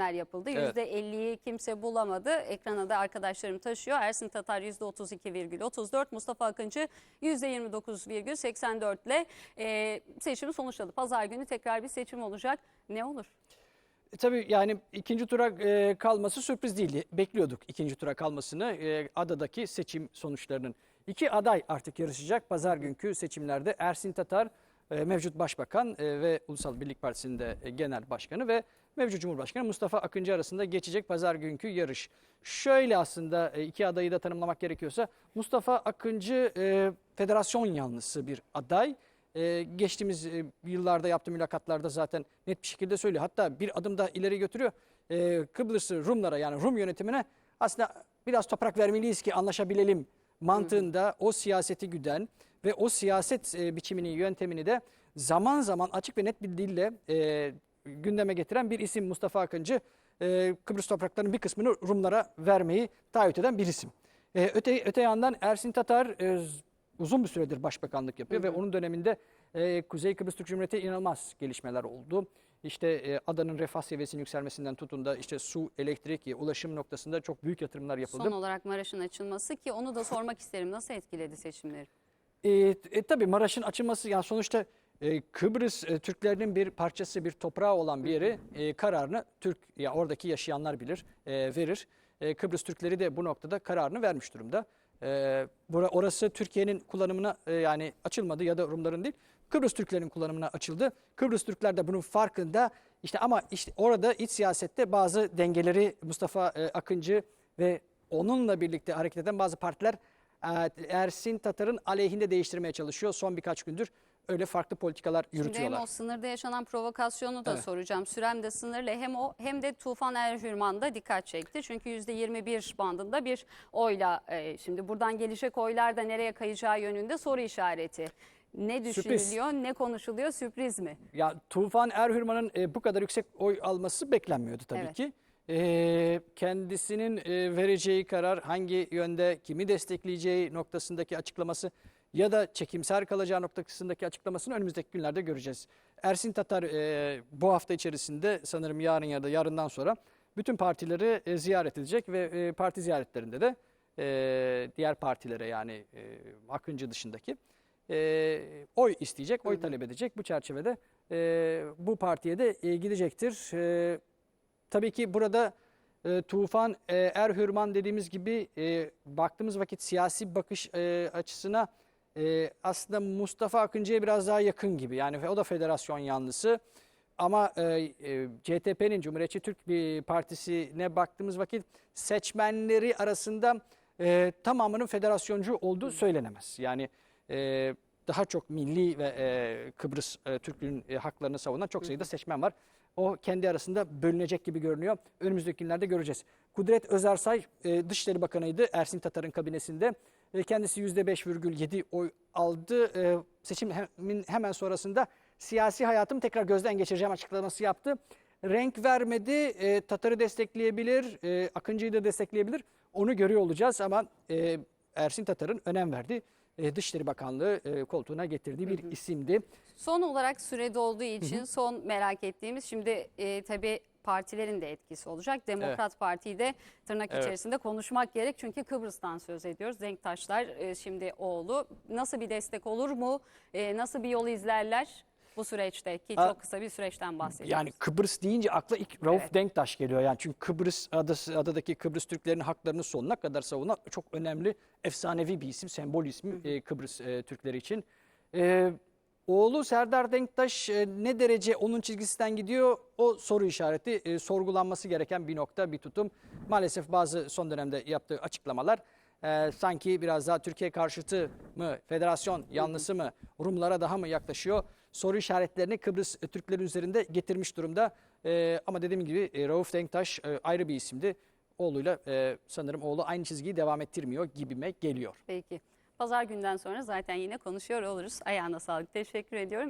seçimler yapıldı. Evet. %50'yi kimse bulamadı. Ekrana da arkadaşlarım taşıyor. Ersin Tatar %32,34, Mustafa Akıncı %29,84 ile e, seçimi sonuçladı. Pazar günü tekrar bir seçim olacak. Ne olur? E, Tabii yani ikinci tura e, kalması sürpriz değildi. Bekliyorduk ikinci tura kalmasını e, adadaki seçim sonuçlarının. İki aday artık yarışacak pazar günkü seçimlerde. Ersin Tatar mevcut başbakan e, ve Ulusal Birlik Partisi'nin de e, genel başkanı ve mevcut Cumhurbaşkanı Mustafa Akıncı arasında geçecek pazar günkü yarış. Şöyle aslında e, iki adayı da tanımlamak gerekiyorsa Mustafa Akıncı e, federasyon yanlısı bir aday. Ee, geçtiğimiz e, yıllarda yaptığı mülakatlarda zaten net bir şekilde söylüyor. Hatta bir adım daha ileri götürüyor. Ee, Kıbrıs'ı Rumlara yani Rum yönetimine aslında biraz toprak vermeliyiz ki anlaşabilelim mantığında o siyaseti güden ve o siyaset e, biçimini, yöntemini de zaman zaman açık ve net bir dille e, gündeme getiren bir isim Mustafa Akıncı. E, Kıbrıs topraklarının bir kısmını Rumlara vermeyi taahhüt eden bir isim. E, öte, öte yandan Ersin Tatar e, uzun bir süredir başbakanlık yapıyor ve onun döneminde e, Kuzey Kıbrıs Türk Cumhuriyeti inanılmaz gelişmeler oldu. İşte e, adanın refah seviyesinin yükselmesinden tutun da işte su, elektrik, e, ulaşım noktasında çok büyük yatırımlar yapıldı. Son olarak Maraş'ın açılması ki onu da sormak isterim. Nasıl etkiledi seçimleri? E, e, tabii Maraş'ın açılması yani sonuçta e, Kıbrıs e, Türklerinin bir parçası, bir toprağı olan bir yeri e, kararını Türk ya oradaki yaşayanlar bilir, e, verir. E, Kıbrıs Türkleri de bu noktada kararını vermiş durumda. E, bura, orası Türkiye'nin kullanımına e, yani açılmadı ya da Rumların değil. Kıbrıs Türklerinin kullanımına açıldı. Kıbrıs Türkler de bunun farkında. İşte ama işte orada iç siyasette bazı dengeleri Mustafa e, Akıncı ve onunla birlikte hareket eden bazı partiler Ersin Tatar'ın aleyhinde değiştirmeye çalışıyor son birkaç gündür. Öyle farklı politikalar Şimdi hem yürütüyorlar. o sınırda yaşanan provokasyonu da Evet. soracağım. Sürem de sınırlı hem o hem de Tufan Erhürman da dikkat çekti. Çünkü %21 bandında bir oyla e, şimdi buradan gelecek oylar da nereye kayacağı yönünde soru işareti. Ne Sürpriz. düşünülüyor, ne konuşuluyor, sürpriz mi? Ya Tufan Erhürman'ın e, bu kadar yüksek oy alması beklenmiyordu tabii Evet. ki. E, kendisinin e, vereceği karar hangi yönde kimi destekleyeceği noktasındaki açıklaması ya da çekimser kalacağı noktasındaki açıklamasını önümüzdeki günlerde göreceğiz. Ersin Tatar e, bu hafta içerisinde sanırım yarın ya da yarından sonra bütün partileri e, ziyaret edecek ve e, parti ziyaretlerinde de e, diğer partilere yani e, Akıncı dışındaki e, oy isteyecek, oy talep edecek. Bu çerçevede e, bu partiye de e, gidecektir. E, tabii ki burada e, Tufan e, Erhürman dediğimiz gibi e, baktığımız vakit siyasi bakış e, açısına e, aslında Mustafa Akıncı'ya biraz daha yakın gibi. Yani o da federasyon yanlısı. Ama e, e, CTP'nin Cumhuriyetçi Türk Partisi'ne baktığımız vakit seçmenleri arasında e, tamamının federasyoncu olduğu söylenemez. Yani e, daha çok milli ve e, Kıbrıs e, Türklüğün e, haklarını savunan çok sayıda seçmen var. O kendi arasında bölünecek gibi görünüyor. Önümüzdeki günlerde göreceğiz. Kudret Özersay e, Dışişleri Bakanı'ydı Ersin Tatar'ın kabinesinde. E, kendisi %5,7 oy aldı. E, seçimin hemen sonrasında siyasi hayatımı tekrar gözden geçireceğim açıklaması yaptı. Renk vermedi, e, Tatar'ı destekleyebilir, e, Akıncı'yı da destekleyebilir. Onu görüyor olacağız ama e, Ersin Tatar'ın önem verdiği e, Dışişleri Bakanlığı e, koltuğuna getirdiği bir isimdi. Son olarak sürede olduğu için son merak ettiğimiz şimdi e, tabii partilerin de etkisi olacak. Demokrat Parti'yi de tırnak Evet. içerisinde konuşmak gerek. Çünkü Kıbrıs'tan söz ediyoruz. Denktaşlar e, şimdi oğlu. Nasıl bir destek olur mu? E, nasıl bir yol izlerler bu süreçte? Ki A- çok kısa bir süreçten bahsediyoruz. Yani Kıbrıs deyince akla ilk Rauf Evet. Denktaş geliyor. Yani çünkü Kıbrıs adası, adadaki Kıbrıs Türklerinin haklarını sonuna kadar savunan çok önemli, efsanevi bir isim, sembol ismi e, Kıbrıs e, Türkleri için. E, oğlu Serdar Denktaş e, ne derece onun çizgisinden gidiyor o soru işareti, e, sorgulanması gereken bir nokta, bir tutum. Maalesef bazı son dönemde yaptığı açıklamalar e, sanki biraz daha Türkiye karşıtı mı, federasyon yanlısı mı, Rumlara daha mı yaklaşıyor? Soru işaretlerini Kıbrıs e, Türkleri üzerinde getirmiş durumda. E, ama dediğim gibi e, Rauf Denktaş e, ayrı bir isimdi. Oğluyla e, sanırım oğlu aynı çizgiyi devam ettirmiyor gibime geliyor. Peki. Pazar günden sonra zaten yine konuşuyor oluruz. Ayağına sağlık. Teşekkür ediyorum.